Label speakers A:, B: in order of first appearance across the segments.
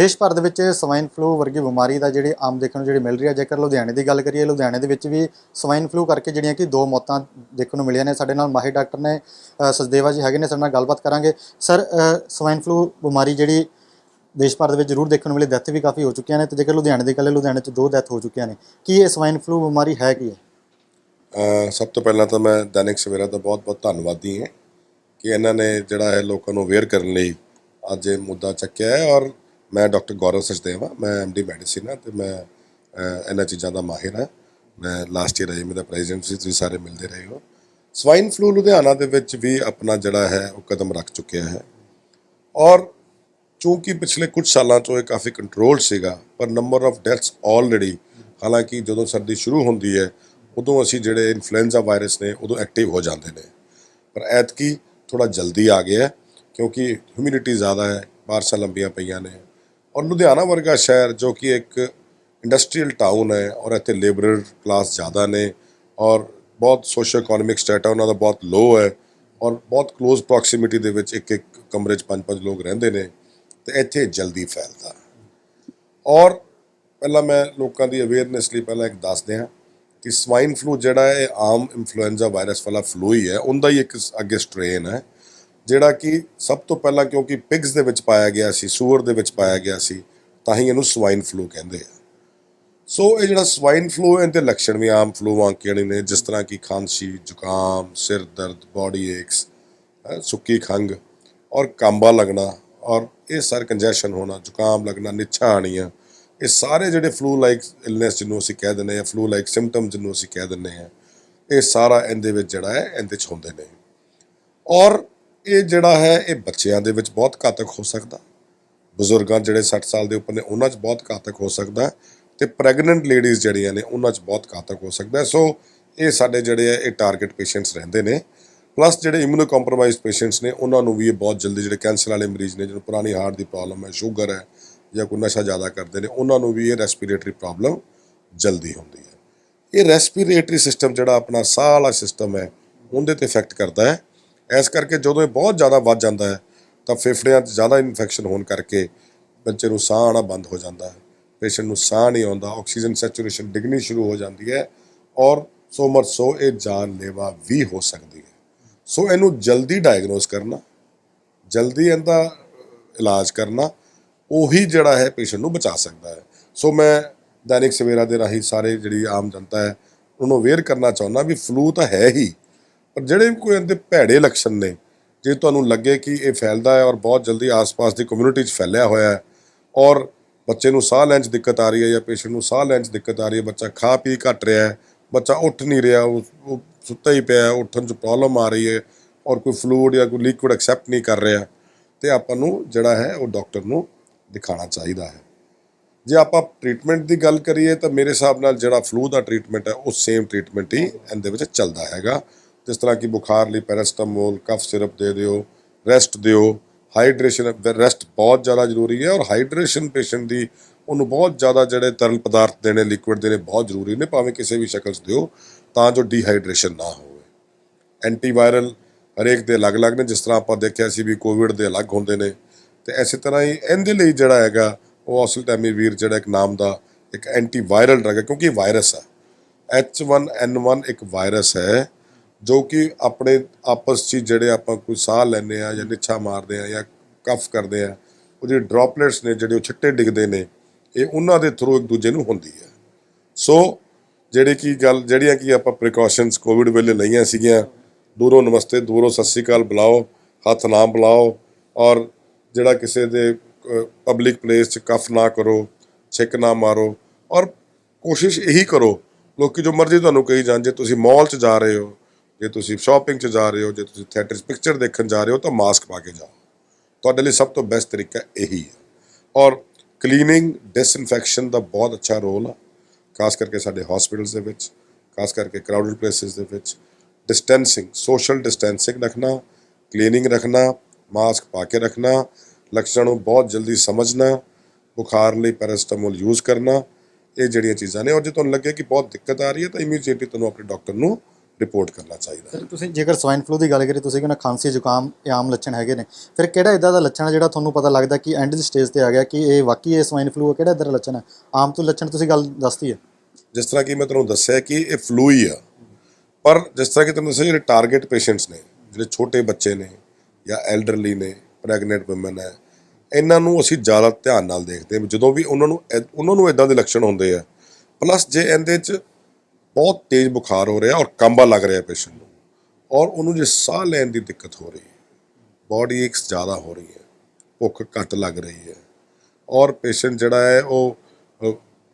A: ਦੇਸ਼ ਭਰ ਦੇ ਵਿੱਚ ਸਵਾਈਨ ਫਲੂ ਵਰਗੀ ਬਿਮਾਰੀ ਦਾ ਜਿਹੜੀ ਆਮ ਦੇਖਣ ਨੂੰ ਜਿਹੜੀ ਮਿਲ ਰਹੀ ਹੈ, ਜੇਕਰ ਲੁਧਿਆਣੇ ਦੀ ਗੱਲ ਕਰੀਏ, ਲੁਧਿਆਣੇ ਦੇ ਵਿੱਚ ਵੀ ਸਵਾਈਨ ਫਲੂ ਕਰਕੇ ਜਿਹੜੀਆਂ ਕਿ ਦੋ ਮੌਤਾਂ ਦੇਖਣ ਨੂੰ ਮਿਲੀਆਂ ਨੇ। ਸਾਡੇ ਨਾਲ ਮਾਹਿਰ ਡਾਕਟਰ ਨੇ ਸਸਦੇਵਾ ਜੀ ਹੈਗੇ ਨੇ, ਸਾਡੇ ਨਾਲ ਗੱਲਬਾਤ ਕਰਾਂਗੇ। ਸਰ ਸਵਾਈਨ ਫਲੂ ਬਿਮਾਰੀ ਜਿਹੜੀ ਦੇਸ਼ ਭਰ ਦੇ ਵਿੱਚ ਜ਼ਰੂਰ ਦੇਖਣ ਨੂੰ ਮਿਲੀ, ਡੈਥ ਵੀ ਕਾਫੀ ਹੋ ਚੁੱਕੀਆਂ ਨੇ ਤੇ ਜੇਕਰ ਲੁਧਿਆਣੇ ਦੀ ਗੱਲ ਹੈ, ਲੁਧਿਆਣੇ 'ਚ ਦੋ ਡੈਥ ਹੋ ਚੁੱਕੀਆਂ ਨੇ। ਕੀ ਇਹ ਸਵਾਈਨ ਫਲੂ ਬਿਮਾਰੀ ਹੈ ਕੀ ਹੈ?
B: ਸਭ ਤੋਂ ਪਹਿਲਾਂ ਤਾਂ ਮੈਂ ਦੈਨਿਕ ਸਵੇਰਾ ਦਾ ਬਹੁਤ-ਬਹੁਤ ਧੰਨਵਾਦੀ ਹਾਂ ਕਿ ਇਹਨਾਂ ਨੇ ਜਿਹੜਾ ਹੈ ਲੋਕਾਂ ਨੂੰ ਅਵੇਅਰ ਕਰਨ ਲਈ ਅੱਜ ਇਹ ਮੁੱਦਾ ਚੱਕਿਆ ਹੈ ਔਰ ਮੈਂ ਡਾਕਟਰ ਗੌਰਵ ਸਚਦੇਵਾ ਮੈਂ ਐਮਡੀ ਮੈਡੀਸਿਨ ਹਾਂ ਤੇ ਮੈਂ ਇਹਨਾਂ ਚੀਜ਼ਾਂ ਦਾ ਮਾਹਿਰ ਹਾਂ ਮੈਂ ਲਾਸਟ ਈਅਰ ਆਈ ਦਾ ਪ੍ਰੈਜ਼ੀਡੈਂਟ ਸੀ, ਤੁਸੀਂ ਸਾਰੇ ਮਿਲਦੇ ਰਹੇ ਹੋ। ਸਵਾਈਨ ਫਲੂ ਲੁਧਿਆਣਾ ਦੇ ਵਿੱਚ ਵੀ ਆਪਣਾ ਜਿਹੜਾ ਹੈ, ਉਹ ਕਦਮ ਰੱਖ ਚੁੱਕਿਆ ਹੈ। ਔਰ ਚੂੰਕਿ ਪਿਛਲੇ ਕੁਝ ਸਾਲਾਂ ਤੋਂ ਇਹ ਕਾਫੀ ਕੰਟਰੋਲ ਸੀਗਾ, ਪਰ ਨੰਬਰ ਆਫ ਡੈਥਸ ਆਲਰੇਡੀ ਹਾਲਾਂਕਿ ਜਦੋਂ ਸਰਦੀ ਸ਼ੁਰੂ ਹੁੰਦੀ ਹੈ, ਉਦੋਂ ਅਸੀਂ ਜਿਹੜੇ ਇਨਫਲੂਐਂਜ਼ਾ ਵਾਇਰਸ ਨੇ, ਉਦੋਂ ਐਕਟਿਵ ਹੋ ਜਾਂਦੇ ਨੇ। ਪਰ ਐਤਕੀ ਥੋੜਾ ਜਲਦੀ ਆ ਗਿਆ ਕਿਉਂਕਿ ਹਿਊਮਿਡਿਟੀ ਜ਼ਿਆਦਾ ਹੈ, ਬਾਰਿਸ਼ਾਂ ਲੰਬੀਆਂ ਪਈਆਂ ਨੇ ਔਰ ਲੁਧਿਆਣਾ ਵਰਗਾ ਸ਼ਹਿਰ ਜੋ ਕਿ ਇੱਕ ਇੰਡਸਟਰੀਅਲ ਟਾਊਨ ਹੈ ਔਰ ਇੱਥੇ ਲੇਬਰਰ ਕਲਾਸ ਜ਼ਿਆਦਾ ਨੇ ਔਰ ਬਹੁਤ ਸੋਸ਼ਲ ਇਕਨੋਮਿਕ ਸਟੇਟਾ ਉਹਨਾਂ ਦਾ ਬਹੁਤ ਲੋ ਹੈ ਔਰ ਬਹੁਤ ਕਲੋਜ਼ ਪ੍ਰੋਕਸੀਮਿਟੀ ਦੇ ਵਿੱਚ ਇੱਕ ਇੱਕ ਕਮਰੇ 'ਚ ਪੰਜ ਪੰਜ ਲੋਕ ਰਹਿੰਦੇ ਨੇ ਤੇ ਇੱਥੇ ਜਲਦੀ ਫੈਲਦਾ। ਔਰ ਪਹਿਲਾਂ ਮੈਂ ਲੋਕਾਂ ਦੀ ਅਵੇਅਰਨੈਸ ਲਈ ਪਹਿਲਾਂ ਇੱਕ ਦੱਸ ਦਿਆਂ ਕਿ ਸਵਾਈਨ ਫਲੂ ਜਿਹੜਾ ਹੈ, ਇਹ ਆਮ ਇਨਫਲੂਐਂਜ਼ਾ ਵਾਇਰਸ ਵਾਲਾ ਫਲੂ ਹੀ ਹੈ, ਉਹਦਾ ਹੀ ਇੱਕ ਅੱਗੇ ਸਟ੍ਰੇਨ ਹੈ। ਜਿਹੜਾ ਕਿ ਸਭ ਤੋਂ ਪਹਿਲਾਂ ਕਿਉਂਕਿ ਪਿਗਸ ਦੇ ਵਿੱਚ ਪਾਇਆ ਗਿਆ ਸੀ ਸੂਅਰ ਦੇ ਵਿੱਚ ਪਾਇਆ ਗਿਆ ਸੀ, ਤਾਂ ਹੀ ਇਹਨੂੰ ਸਵਾਈਨ ਫਲੂ ਕਹਿੰਦੇ ਆ। ਸੋ ਇਹ ਜਿਹੜਾ ਸਵਾਈਨ ਫਲੂ ਹੈ ਇਹਦੇ ਲੱਛਣ ਵੀ ਆਮ ਫਲੂ ਵਾਂਗ ਨੇ, ਜਿਸ ਤਰ੍ਹਾਂ ਕਿ ਖਾਂਸੀ, ਜ਼ੁਕਾਮ, ਸਿਰ ਦਰਦ ਬਾਡੀ ਏਕਸ ਸੁੱਕੀ ਖੰਗ ਔਰ ਕਾਂਬਾ ਲੱਗਣਾ ਔਰ ਇਹ ਸਰ ਕੰਜੈਸ਼ਨ ਹੋਣਾ, ਜ਼ੁਕਾਮ ਲੱਗਣਾ, ਨਿੱਛਾਂ ਆਣੀਆਂ ਇਹ ਸਾਰੇ ਜਿਹੜੇ ਫਲੂ ਲਾਈਕ ਇਲਨੈਸ ਜਿਹਨੂੰ ਅਸੀਂ ਕਹਿ ਦਿੰਦੇ ਹਾਂ ਫਲੂ ਲਾਈਕ ਸਿੰਪਟਮ ਜਿਹਨੂੰ ਅਸੀਂ ਕਹਿ ਦਿੰਦੇ ਹਾਂ, ਇਹ ਸਾਰਾ ਇਹਦੇ ਵਿੱਚ ਜਿਹੜਾ ਹੈ, ਇਹਦੇ ਚ ਹੁੰਦੇ ਨੇ। ਔਰ ਇਹ ਜਿਹੜਾ ਹੈ, ਇਹ ਬੱਚਿਆਂ ਦੇ ਵਿੱਚ ਬਹੁਤ ਘਾਤਕ ਹੋ ਸਕਦਾ। ਬਜ਼ੁਰਗਾਂ ਜਿਹੜੇ 60 ਸਾਲ ਦੇ ਉੱਪਰ ਨੇ, ਉਹਨਾਂ 'ਚ ਬਹੁਤ ਘਾਤਕ ਹੋ ਸਕਦਾ ਹੈ ਤੇ ਪ੍ਰੈਗਨੈਂਟ ਲੇਡੀਜ਼ ਜਿਹੜੀਆਂ ਨੇ, ਉਹਨਾਂ 'ਚ ਬਹੁਤ ਘਾਤਕ ਹੋ ਸਕਦਾ ਸੋ ਇਹ ਸਾਡੇ ਜਿਹੜੇ ਆ ਇਹ ਟਾਰਗੇਟ ਪੇਸ਼ੈਂਟਸ ਰਹਿੰਦੇ ਨੇ। ਪਲੱਸ ਜਿਹੜੇ ਇਮਿਊਨੋ ਕੰਪਰੋਮਾਈਜ਼ ਪੇਸ਼ੈਂਟਸ ਨੇ, ਉਹਨਾਂ ਨੂੰ ਵੀ ਇਹ ਬਹੁਤ ਜਲਦੀ ਜਿਹੜੇ ਕੈਂਸਰ ਵਾਲੇ ਮਰੀਜ਼ ਨੇ, ਜਿਹਨੂੰ ਪੁਰਾਣੀ ਹਾਰਟ ਦੀ ਪ੍ਰੋਬਲਮ ਹੈ ਸ਼ੂਗਰ ਹੈ ਜਾਂ ਕੋਈ ਨਸ਼ਾ ਜ਼ਿਆਦਾ ਕਰਦੇ ਨੇ, ਉਹਨਾਂ ਨੂੰ ਵੀ ਇਹ ਰੈਸਪੀਰੇਟਰੀ ਪ੍ਰੋਬਲਮ ਜਲਦੀ ਹੁੰਦੀ ਹੈ। ਇਹ ਰੈਸਪੀਰੇਟਰੀ ਸਿਸਟਮ ਜਿਹੜਾ ਆਪਣਾ ਸਾਹ ਵਾਲਾ ਸਿਸਟਮ ਹੈ, ਉਹਦੇ ਤੇ ਇਫੈਕਟ ਕਰਦਾ ਹੈ। ਇਸ ਕਰਕੇ ਜਦੋਂ ਇਹ ਬਹੁਤ ਜ਼ਿਆਦਾ ਵੱਧ ਜਾਂਦਾ ਹੈ, ਤਾਂ ਫੇਫੜਿਆਂ 'ਚ ਜ਼ਿਆਦਾ ਇਨਫੈਕਸ਼ਨ ਹੋਣ ਕਰਕੇ ਬੱਚੇ ਨੂੰ ਸਾਹ ਆਉਣਾ ਬੰਦ ਹੋ ਜਾਂਦਾ ਹੈ। ਪੇਸ਼ੈਂਟ ਨੂੰ ਸਾਹ ਨਹੀਂ ਆਉਂਦਾ ਆਕਸੀਜਨ ਸੈਚੂਰੇਸ਼ਨ ਡਿੱਗਣੀ ਸ਼ੁਰੂ ਹੋ ਜਾਂਦੀ ਹੈ ਔਰ ਸੋ ਮਚ ਸੋ ਇਹ ਜਾਨਲੇਵਾ ਵੀ ਹੋ ਸਕਦੀ ਹੈ। ਸੋ ਇਹਨੂੰ ਜਲਦੀ ਡਾਇਗਨੋਸ ਕਰਨਾ, ਜਲਦੀ ਇਹਦਾ ਇਲਾਜ ਕਰਨਾ, ਉਹੀ ਜਿਹੜਾ ਹੈ ਪੇਸ਼ੈਂਟ ਨੂੰ ਬਚਾ ਸਕਦਾ ਹੈ। ਸੋ ਮੈਂ ਦੈਨਿਕ ਸਵੇਰਾ ਦੇ ਰਾਹੀਂ ਸਾਰੇ ਜਿਹੜੀ ਆਮ ਜਨਤਾ ਹੈ, ਉਹਨੂੰ ਅਵੇਅਰ ਕਰਨਾ ਚਾਹੁੰਦਾ ਵੀ ਫਲੂ ਤਾਂ ਹੈ ਹੀ ਪਰ ਜਿਹੜੇ ਵੀ ਕੋਈ ਇਹਦੇ ਭੈੜੇ ਲੱਛਣ ਨੇ, ਜੇ ਤੁਹਾਨੂੰ ਲੱਗੇ ਕਿ ਇਹ ਫੈਲਦਾ ਹੈ ਔਰ ਬਹੁਤ ਜਲਦੀ ਆਸ-ਪਾਸ ਦੀ ਕਮਿਊਨਿਟੀ 'ਚ ਫੈਲਿਆ ਹੋਇਆ ਹੈ ਔਰ ਬੱਚੇ ਨੂੰ ਸਾਹ ਲੈਣ 'ਚ ਦਿੱਕਤ ਆ ਰਹੀ ਹੈ ਜਾਂ ਪੇਸ਼ੈਂਟ ਨੂੰ ਸਾਹ ਲੈਣ 'ਚ ਦਿੱਕਤ ਆ ਰਹੀ ਹੈ, ਬੱਚਾ ਖਾ ਪੀ ਘਟ ਰਿਹਾ ਹੈ, ਬੱਚਾ ਉੱਠ ਨਹੀਂ ਰਿਹਾ, ਉਹ ਸੁੱਤਾ ਹੀ ਪਿਆ ਉੱਠਣ 'ਚ ਪ੍ਰੋਬਲਮ ਆ ਰਹੀ ਹੈ ਔਰ ਕੋਈ ਫਲੂਇਡ ਜਾਂ ਕੋਈ ਲਿਕੁਇਡ ਐਕਸੈਪਟ ਨਹੀਂ ਕਰ ਰਿਹਾ, ਤੇ ਆਪਾਂ ਨੂੰ ਜਿਹੜਾ ਹੈ ਉਹ ਡਾਕਟਰ ਨੂੰ ਦਿਖਾਉਣਾ ਚਾਹੀਦਾ ਹੈ। ਜੇ ਆਪਾਂ ਟ੍ਰੀਟਮੈਂਟ ਦੀ ਗੱਲ ਕਰੀਏ ਤਾਂ ਮੇਰੇ ਹਿਸਾਬ ਨਾਲ ਜਿਹੜਾ ਫਲੂ ਦਾ ਟ੍ਰੀਟਮੈਂਟ ਹੈ, ਉਹ ਸੇਮ ਟ੍ਰੀਟਮੈਂਟ ਹੀ ਇਹਦੇ ਵਿੱਚ ਚੱਲਦਾ ਹੈਗਾ। ਜਿਸ ਤਰ੍ਹਾਂ ਕਿ ਬੁਖਾਰ ਲਈ ਪੈਰਾਸਟਾਮੋਲ, ਕਫ, ਸਿਰਪ ਦੇ ਦਿਓ, ਰੈਸਟ ਦਿਓ। ਹਾਈਡਰੇਸ਼ਨ, ਰੈਸਟ ਬਹੁਤ ਜ਼ਿਆਦਾ ਜ਼ਰੂਰੀ ਹੈ ਔਰ ਹਾਈਡਰੇਸ਼ਨ ਪੇਸ਼ੈਂਟ ਦੀ ਉਹਨੂੰ ਬਹੁਤ ਜ਼ਿਆਦਾ ਜਿਹੜੇ ਤਰਲ ਪਦਾਰਥ ਦੇਣੇ, ਲਿਕੁਇਡ ਦੇਣੇ ਬਹੁਤ ਜ਼ਰੂਰੀ ਨੇ, ਭਾਵੇਂ ਕਿਸੇ ਵੀ ਸ਼ਕਲ 'ਚ ਦਿਓ, ਤਾਂ ਜੋ ਡੀਹਾਈਡਰੇਸ਼ਨ ਨਾ ਹੋਵੇ। ਐਂਟੀਵਾਇਰਲ ਹਰੇਕ ਦੇ ਅਲੱਗ-ਅਲੱਗ ਨੇ, ਜਿਸ ਤਰ੍ਹਾਂ ਆਪਾਂ ਦੇਖਿਆ ਸੀ ਵੀ ਕੋਵਿਡ ਦੇ ਅਲੱਗ ਹੁੰਦੇ ਨੇ। ਤੇ ਐਸੇ ਤਰ੍ਹਾਂ ਹੀ ਇਹਦੇ ਲਈ ਜਿਹੜਾ ਹੈਗਾ, ਉਹ ਔਸਲਟੈਮੀਵੀਰ ਜਿਹੜਾ ਇੱਕ ਨਾਮ ਦਾ ਇੱਕ ਐਂਟੀਵਾਇਰਲ ਡਰਗ ਹੈ, ਕਿਉਂਕਿ ਇਹ ਵਾਇਰਸ ਹੈ H1N1 ਇੱਕ ਵਾਇਰਸ ਹੈ। ਜੋ ਕਿ ਆਪਣੇ ਆਪਸ 'ਚ ਜਿਹੜੇ ਆਪਾਂ ਕੋਈ ਸਾਹ ਲੈਂਦੇ ਆ ਜਾਂ ਨਿੱਛਾ ਮਾਰਦੇ ਆ ਜਾਂ ਕਫ ਕਰਦੇ ਆ, ਉਹ ਜਿਹੜੇ ਡ੍ਰੌਪਲੇਟਸ ਨੇ ਜਿਹੜੇ ਉਹ ਛਿੱਟੇ ਡਿੱਗਦੇ ਨੇ, ਇਹ ਉਹਨਾਂ ਦੇ ਥਰੂ ਇੱਕ ਦੂਜੇ ਨੂੰ ਹੁੰਦੀ ਹੈ। ਸੋ ਜਿਹੜੇ ਕੀ ਗੱਲ, ਜਿਹੜੀਆਂ ਕੀ ਆਪਾਂ ਪ੍ਰੀਕਾਸ਼ਨਸ ਕੋਵਿਡ ਵੇਲੇ ਲਈਆਂ ਸੀਗੀਆਂ, ਦੂਰੋਂ ਨਮਸਤੇ, ਦੂਰੋਂ ਸਤਿ ਸ਼੍ਰੀ ਅਕਾਲ ਬੁਲਾਓ, ਹੱਥ ਨਾ ਬੁਲਾਓ, ਔਰ ਜਿਹੜਾ ਕਿਸੇ ਦੇ ਪਬਲਿਕ ਪਲੇਸ 'ਚ ਕਫ ਨਾ ਕਰੋ, ਛਿੱਕ ਨਾ ਮਾਰੋ, ਔਰ ਕੋਸ਼ਿਸ਼ ਇਹੀ ਕਰੋ, ਲੋਕੀ ਜੋ ਮਰਜ਼ੀ ਤੁਹਾਨੂੰ ਕਹੀ ਜਾਣ, ਜੇ ਤੁਸੀਂ ਮਾਲ 'ਚ ਜਾ ਰਹੇ ਹੋ ਜੇ ਤੁਸੀਂ ਸ਼ਾਪਿੰਗ 'ਚ ਜਾ ਰਹੇ ਹੋ, ਜੇ ਤੁਸੀਂ ਥੀਏਟਰ 'ਚ ਪਿਕਚਰ ਦੇਖਣ ਜਾ ਰਹੇ ਹੋ, ਤਾਂ ਮਾਸਕ ਪਾ ਕੇ ਜਾਓ। ਤੁਹਾਡੇ ਲਈ ਸਭ ਤੋਂ ਬੈਸਟ ਤਰੀਕਾ ਇਹੀ ਹੈ। ਔਰ ਕਲੀਨਿੰਗ ਡਿਸਇਨਫੈਕਸ਼ਨ ਦਾ ਬਹੁਤ ਅੱਛਾ ਰੋਲ ਆ, ਖਾਸ ਕਰਕੇ ਸਾਡੇ ਹਸਪੀਟਲਸ ਦੇ ਵਿੱਚ, ਖਾਸ ਕਰਕੇ ਕਰਾਊਡਡ ਪਲੇਸਿਸ ਦੇ ਵਿੱਚ। ਡਿਸਟੈਂਸਿੰਗ ਸੋਸ਼ਲ ਡਿਸਟੈਂਸਿੰਗ ਰੱਖਣਾ ਕਲੀਨਿੰਗ ਰੱਖਣਾ ਮਾਸਕ ਪਾ ਕੇ ਰੱਖਣਾ, ਲੱਛਣ ਨੂੰ ਬਹੁਤ ਜਲਦੀ ਸਮਝਣਾ, ਬੁਖਾਰ ਲਈ ਪੈਰਾਸਟਾਮੋਲ ਯੂਜ਼ ਕਰਨਾ, ਇਹ ਜਿਹੜੀਆਂ ਚੀਜ਼ਾਂ ਨੇ ਔਰ ਜੇ ਤੁਹਾਨੂੰ ਲੱਗੇ ਕਿ ਬਹੁਤ ਦਿੱਕਤ ਆ ਰਹੀ ਹੈ, ਤਾਂ ਇਮੀਡੀਏਟਲੀ ਤੁਹਾਨੂੰ ਆਪਣੇ ਡਾਕਟਰ ਨੂੰ ਰਿਪੋਰਟ ਕਰਨਾ ਚਾਹੀਦਾ। ਹੈ
A: ਤੁਸੀਂ ਜੇਕਰ ਸਵਾਈਨ ਫਲੂ ਦੀ ਗੱਲ ਕਰੀਏ ਤੁਸੀਂ ਕਹਿੰਦੇ ਖਾਂਸੀ ਜ਼ੁਕਾਮ ਇਹ ਆਮ ਲੱਛਣ ਹੈਗੇ ਨੇ ਫਿਰ ਕਿਹੜਾ ਇਦਾਂ ਦਾ ਲੱਛਣ ਹੈ ਜਿਹੜਾ ਤੁਹਾਨੂੰ ਪਤਾ ਲੱਗਦਾ ਕਿ ਐਂਡ ਦੀ ਸਟੇਜ ਤੇ ਆ ਗਿਆ ਕਿ ਇਹ ਵਾਕਈ ਇਹ ਸਵਾਈਨ ਫਲੂ ਹੈ ਕਿਹੜਾ ਇਦਾਂ ਦਾ ਲੱਛਣ ਹੈ ਆਮ ਤੋਂ ਲੱਛਣ ਤੁਸੀਂ ਗੱਲ ਦੱਸਤੀ ਹੈ।
B: ਜਿਸ ਤਰ੍ਹਾਂ ਕਿ ਮੈਂ ਤੁਹਾਨੂੰ ਦੱਸਿਆ ਕਿ ਇਹ ਫਲੂ ਹੀ ਆ ਪਰ ਜਿਸ ਤਰ੍ਹਾਂ ਕਿ ਤੁਹਾਨੂੰ ਦੱਸਿਆ ਜਿਹੜੇ ਟਾਰਗੇਟ ਪੇਸ਼ੈਂਟਸ ਨੇ ਜਿਹੜੇ ਛੋਟੇ ਬੱਚੇ ਨੇ ਜਾਂ ਐਲਡਰਲੀ ਨੇ ਪ੍ਰੈਗਨੈਂਟ ਔਮਨ ਹੈ ਇਹਨਾਂ ਨੂੰ ਅਸੀਂ ਜ਼ਿਆਦਾ ਧਿਆਨ ਨਾਲ ਦੇਖਦੇ ਹਾਂ ਜਦੋਂ ਵੀ ਉਹਨਾਂ ਨੂੰ ਉਹਨਾਂ ਨੂੰ ਇਦਾਂ ਦੇ ਲੱਛਣ ਹੁੰਦੇ ਆ। ਪਲੱਸ ਜੇ ਇਹਦੇ 'ਚ ਬਹੁਤ ਤੇਜ਼ ਬੁਖਾਰ ਹੋ ਰਿਹਾ ਔਰ ਕੰਬਾ ਲੱਗ ਰਿਹਾ ਪੇਸ਼ੈਂਟ ਨੂੰ। ਔਰ ਉਹਨੂੰ ਜੇ ਸਾਹ ਲੈਣ ਦੀ ਦਿੱਕਤ ਹੋ ਰਹੀ ਹੈ ਬਾਡੀ ਏਕਸ ਜ਼ਿਆਦਾ ਹੋ ਰਹੀ ਹੈ, ਭੁੱਖ ਘੱਟ ਲੱਗ ਰਹੀ ਹੈ ਔਰ ਪੇਸ਼ੈਂਟ ਜਿਹੜਾ ਹੈ ਉਹ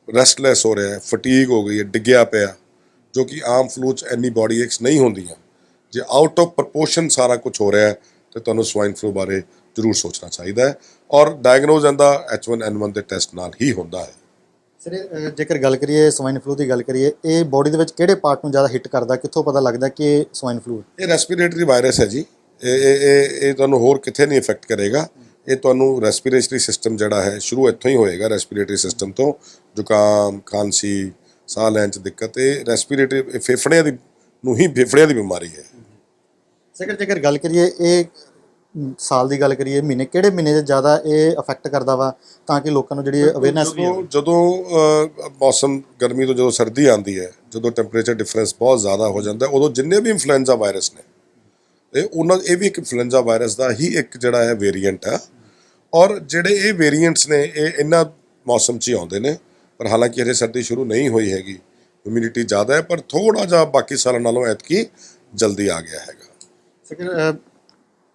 B: ਰੈਸਟਲੈਸ ਹੋ ਰਿਹਾ ਹੈ ਫਟੀਗ ਹੋ ਗਈ ਹੈ, ਡਿੱਗਿਆ ਪਿਆ, ਜੋ ਕਿ ਆਮ ਫਲੂ 'ਚ ਐਨੀ ਬਾਡੀ ਏਕਸ ਨਹੀਂ ਹੁੰਦੀਆਂ। ਜੇ ਆਊਟ ਆਫ ਪ੍ਰਪੋਰਸ਼ਨ ਸਾਰਾ ਕੁਝ ਹੋ ਰਿਹਾ ਹੈ, ਤੇ ਤੁਹਾਨੂੰ ਸਵਾਈਨ ਫਲੂ ਬਾਰੇ ਜ਼ਰੂਰ ਸੋਚਣਾ ਚਾਹੀਦਾ ਹੈ ਔਰ ਡਾਇਗਨੋਜ਼ ਇਹਦਾ H1N1 ਦੇ ਟੈਸਟ ਨਾਲ ਹੀ ਹੁੰਦਾ ਹੈ।
A: ਸਰ ਜੇਕਰ ਗੱਲ ਕਰੀਏ ਸਵਾਈਨ ਫਲੂ ਦੀ ਗੱਲ ਕਰੀਏ ਇਹ ਬੋਡੀ ਦੇ ਵਿੱਚ ਕਿਹੜੇ ਪਾਰਟ ਨੂੰ ਜ਼ਿਆਦਾ ਹਿੱਟ ਕਰਦਾ? ਕਿੱਥੋਂ ਪਤਾ ਲੱਗਦਾ ਕਿ ਇਹ ਸਵਾਈਨ ਫਲੂ
B: ਇਹ ਰੈਸਪੀਰੇਟਰੀ ਵਾਇਰਸ ਹੈ ਜੀ। ਇਹ ਇਹ ਇਹ ਤੁਹਾਨੂੰ ਹੋਰ ਕਿੱਥੇ ਨਹੀਂ ਇਫੈਕਟ ਕਰੇਗਾ। ਇਹ ਤੁਹਾਨੂੰ ਰੈਸਪੀਰੇਟਰੀ ਸਿਸਟਮ ਜਿਹੜਾ ਹੈ ਸ਼ੁਰੂ ਇੱਥੋਂ ਹੀ ਹੋਏਗਾ ਰੈਸਪੀਰੇਟਰੀ ਸਿਸਟਮ ਤੋਂ। ਜ਼ੁਕਾਮ ਖਾਂਸੀ ਸਾਹ ਲੈਣ 'ਚ ਦਿੱਕਤ ਇਹ ਰੈਸਪੀਰੇਟਰੀ ਫੇਫੜਿਆਂ ਦੀ ਨੂੰ ਹੀ ਫੇਫੜਿਆਂ ਦੀ ਬਿਮਾਰੀ ਹੈ।
A: ਸਰ ਜੇਕਰ ਗੱਲ ਕਰੀਏ ਇਹ ਸਾਲ ਦੀ ਗੱਲ ਕਰੀਏ ਮਹੀਨੇ ਕਿਹੜੇ ਮਹੀਨੇ 'ਚ ਜ਼ਿਆਦਾ ਇਹ ਅਫੈਕਟ ਕਰਦਾ ਵਾ ਤਾਂ ਕਿ ਲੋਕਾਂ ਨੂੰ ਜਿਹੜੀ ਅਵੇਅਰਨੈਸ ਵੀ
B: ਜਦੋਂ ਮੌਸਮ ਗਰਮੀ ਤੋਂ ਜਦੋਂ ਸਰਦੀ ਆਉਂਦੀ ਹੈ ਜਦੋਂ ਟੈਂਪਰੇਚਰ ਡਿਫਰੈਂਸ ਬਹੁਤ ਜ਼ਿਆਦਾ ਹੋ ਜਾਂਦਾ ਉਦੋਂ ਜਿੰਨੇ ਵੀ ਇਨਫਲੂਐਂਜ਼ਾ ਵਾਇਰਸ ਨੇ ਇਹ ਉਹਨਾਂ ਇਹ ਵੀ ਇੱਕ ਇਨਫਲੂਐਂਜ਼ਾ ਵਾਇਰਸ ਦਾ ਹੀ ਇੱਕ ਜਿਹੜਾ ਹੈ ਵੇਰੀਐਂਟ ਹੈ ਔਰ ਜਿਹੜੇ ਇਹ ਵੇਰੀਐਂਟਸ ਨੇ ਇਹ ਇਹਨਾਂ ਮੌਸਮ 'ਚ ਹੀ ਆਉਂਦੇ ਨੇ ਪਰ ਹਾਲਾਂਕਿ ਹਜੇ ਸਰਦੀ ਸ਼ੁਰੂ ਨਹੀਂ ਹੋਈ ਹੈਗੀ ਹਿਊਮਿਡਿਟੀ ਜ਼ਿਆਦਾ ਹੈ ਪਰ ਥੋੜਾ ਜਿਹਾ ਬਾਕੀ ਸਾਲਾਂ ਨਾਲੋਂ ਐਤਕੀ ਜਲਦੀ ਆ ਗਿਆ ਹੈਗਾ।
A: ਸਰ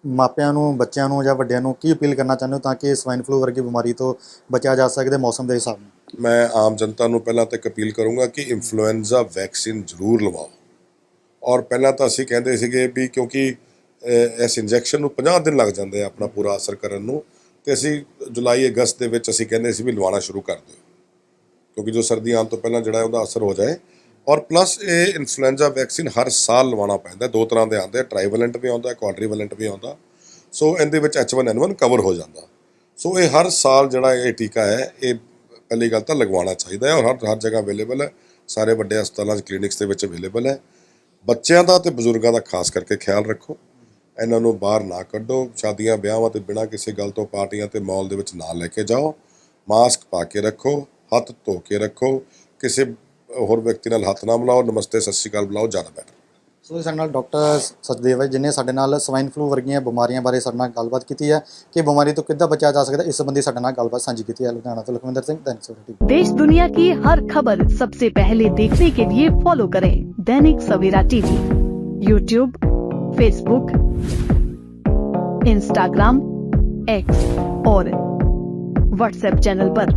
A: ਮਾਪਿਆਂ ਨੂੰ, ਬੱਚਿਆਂ ਨੂੰ ਜਾਂ ਵੱਡਿਆਂ ਨੂੰ ਕੀ ਅਪੀਲ ਕਰਨਾ ਚਾਹੁੰਦੇ ਹੋ ਤਾਂ ਕਿ ਸਵਾਈਨ ਫਲੂ ਵਰਗੀ ਬਿਮਾਰੀ ਤੋਂ ਬਚਿਆ ਜਾ ਸਕਦਾ ਮੌਸਮ ਦੇ ਹਿਸਾਬ ਨਾਲ?
B: ਮੈਂ ਆਮ ਜਨਤਾ ਨੂੰ ਪਹਿਲਾਂ ਤਾਂ ਇੱਕ ਅਪੀਲ ਕਰੂੰਗਾ ਕਿ ਇਨਫਲੂਐਂਜ਼ਾ ਵੈਕਸੀਨ ਜ਼ਰੂਰ ਲਵਾਓ। ਔਰ ਪਹਿਲਾਂ ਤਾਂ ਅਸੀਂ ਕਹਿੰਦੇ ਸੀਗੇ ਵੀ ਕਿਉਂਕਿ ਇਸ ਇੰਜੈਕਸ਼ਨ ਨੂੰ 50 ਦਿਨ ਲੱਗ ਜਾਂਦੇ ਆ ਆਪਣਾ ਪੂਰਾ ਅਸਰ ਕਰਨ ਨੂੰ ਤੇ ਅਸੀਂ ਜੁਲਾਈ, ਅਗਸਤ ਦੇ ਵਿੱਚ ਅਸੀਂ ਕਹਿੰਦੇ ਸੀ ਵੀ ਲਵਾਉਣਾ ਸ਼ੁਰੂ ਕਰ ਦਿਓ। ਕਿਉਂਕਿ ਜੋ ਸਰਦੀ ਆਉਣ ਤੋਂ ਪਹਿਲਾਂ ਜਿਹੜਾ ਉਹਦਾ ਅਸਰ ਹੋ ਜਾਏ ਔਰ ਪਲੱਸ ਇਹ ਇਨਫਲੂਐਂਜ਼ਾ ਵੈਕਸੀਨ ਹਰ ਸਾਲ ਲਵਾਉਣਾ ਪੈਂਦਾ, ਦੋ ਤਰ੍ਹਾਂ ਦੇ ਆਉਂਦੇ ਆ ਟ੍ਰਾਈਵੈਲੈਂਟ ਵੀ ਆਉਂਦਾ ਕੁਆਡਰੀਵੈਲੈਂਟ ਵੀ ਆਉਂਦਾ ਸੋ ਇਹਦੇ ਵਿੱਚ H1N1 ਕਵਰ ਹੋ ਜਾਂਦਾ। ਸੋ ਇਹ ਹਰ ਸਾਲ ਜਿਹੜਾ ਇਹ ਟੀਕਾ ਹੈ, ਇਹ ਪਹਿਲੀ ਗੱਲ ਤਾਂ ਲਗਵਾਉਣਾ ਚਾਹੀਦਾ ਹੈ ਔਰ ਹਰ ਹਰ ਜਗ੍ਹਾ ਅਵੇਲੇਬਲ ਹੈ, ਸਾਰੇ ਵੱਡੇ ਹਸਪਤਾਲਾਂ 'ਚ ਕਲੀਨਿਕਸ ਦੇ ਵਿੱਚ ਅਵੇਲੇਬਲ ਹੈ। ਬੱਚਿਆਂ ਦਾ ਤੇ ਬਜ਼ੁਰਗਾਂ ਦਾ ਖਾਸ ਕਰਕੇ ਖਿਆਲ ਰੱਖੋ, ਇਹਨਾਂ ਨੂੰ ਬਾਹਰ ਨਾ ਕੱਢੋ, ਸ਼ਾਦੀਆਂ, ਵਿਆਹਾਂ ਤੇ ਬਿਨਾਂ ਕਿਸੇ ਗੱਲ ਤੋਂ ਪਾਰਟੀਆਂ ਤੇ ਮਾਲ ਦੇ ਵਿੱਚ ਨਾ ਲੈ ਕੇ ਜਾਓ, ਮਾਸਕ ਪਾ ਕੇ ਰੱਖੋ, ਹੱਥ ਧੋ ਕੇ ਰੱਖੋ, ਕਿਸੇ ਹੋਰ ਵਿਅਕਤੀ ਨਾਲ ਹੱਥ ਨਾ ਮਿਲਾਓ ਨਮਸਤੇ ਸਤਿ ਸ਼੍ਰੀ ਅਕਾਲ ਬੁਲਾਓ ਜ਼ਿਆਦਾ ਬੈਟਰ
A: ਸੋ ਸਾਡੇ ਨਾਲ ਡਾਕਟਰ ਸਚਦੇਵ ਹੈ ਜਿਨੇ ਸਾਡੇ ਨਾਲ ਸਵਾਈਨ ਫਲੂ ਵਰਗੀਆਂ ਬਿਮਾਰੀਆਂ ਬਾਰੇ ਸਾਡੇ ਨਾਲ ਗੱਲਬਾਤ ਕੀਤੀ ਹੈ ਕਿ ਬਿਮਾਰੀ ਤੋਂ ਕਿੱਦਾਂ ਬਚਿਆ ਜਾ ਸਕਦਾ ਇਸ ਸੰਬੰਧੀ ਸਾਡੇ ਨਾਲ ਗੱਲਬਾਤ ਸਾਂਝੀ ਕੀਤੀ ਹੈ ਲੁਧਿਆਣਾ ਤੋਂ ਲਖਵਿੰਦਰ ਸਿੰਘ दैनिक सवेरा टीवी
C: देश दुनिया की हर खबर सबसे पहले देखने के लिए फॉलो करें Dainik Savera TV YouTube Facebook Instagram X और व्हाट्सएप चैनल पर।